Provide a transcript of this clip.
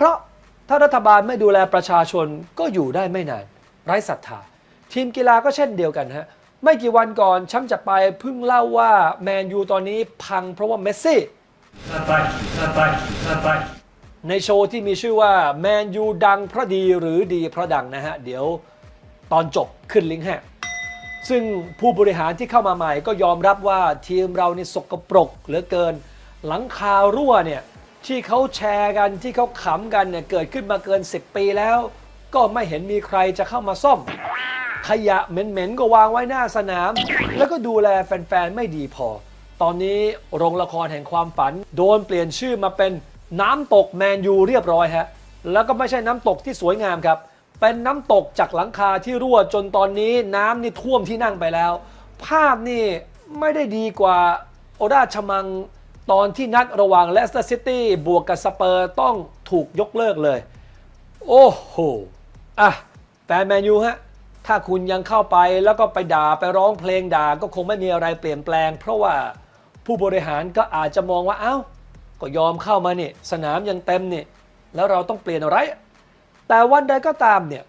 เพราะถ้ารัฐบาลไม่ดูแลประชาชนก็อยู่ได้ไม่นาน ไร้ศรัทธา ทีมกีฬาก็เช่นเดียวกันฮะไม่กี่วันก่อนแช้ำจะไปเพิ่งเล่าว่าแมนยูตอนนี้พังเพราะว่าเมสซี่ในโชว์ที่มีชื่อว่าแมนยูดังเพราะดีหรือดีเพราะดังนะฮะ เดี๋ยวตอนจบขึ้นลิงก์ให้ซึ่งผู้บริหารที่เข้ามาใหม่ก็ยอมรับว่าทีมเรานี่สกปรกเหลือเกิน หลังคารั่วเนี่ย ที่เขาแชร์กันที่เขาขำกันเนี่ยเกิดขึ้นมาเกิน 10 ปีแล้ว ก็ไม่เห็นมีใครจะเข้ามาซ่อม ขยะเหม็นๆก็วางไว้หน้าสนาม แล้วก็ดูแลแฟนๆ ไม่ดีพอ ตอนนี้โรงละครแห่งความฝัน โดนเปลี่ยนชื่อมาเป็นน้ำตกแมนยูเรียบร้อยฮะแล้วก็ไม่ใช่น้ำตกที่สวยงามครับ เป็นน้ำตกจากหลังคาที่รั่วจนตอนนี้น้ำนี่ท่วมที่นั่งไปแล้ว ภาพนี่ไม่ได้ดีกว่าโอราชมัง ตอนที่นัดระหว่างเลสเตอร์ซิตี้บวกกับสเปอร์ต้องถูกยกเลิกเลย โอ้โหอะแฟนแมนยูฮะถ้าคุณยังเข้าไปแล้วก็ไปด่าไปร้องเพลงด่าก็คงไม่มีอะไรเปลี่ยนแปลง เพราะว่าผู้บริหารก็อาจจะมองว่าเอ้า ก็ยอมเข้ามานี่ สนามยังเต็มนี่ แล้วเราต้องเปลี่ยนอะไร แต่วันใดก็ตามเนี่ย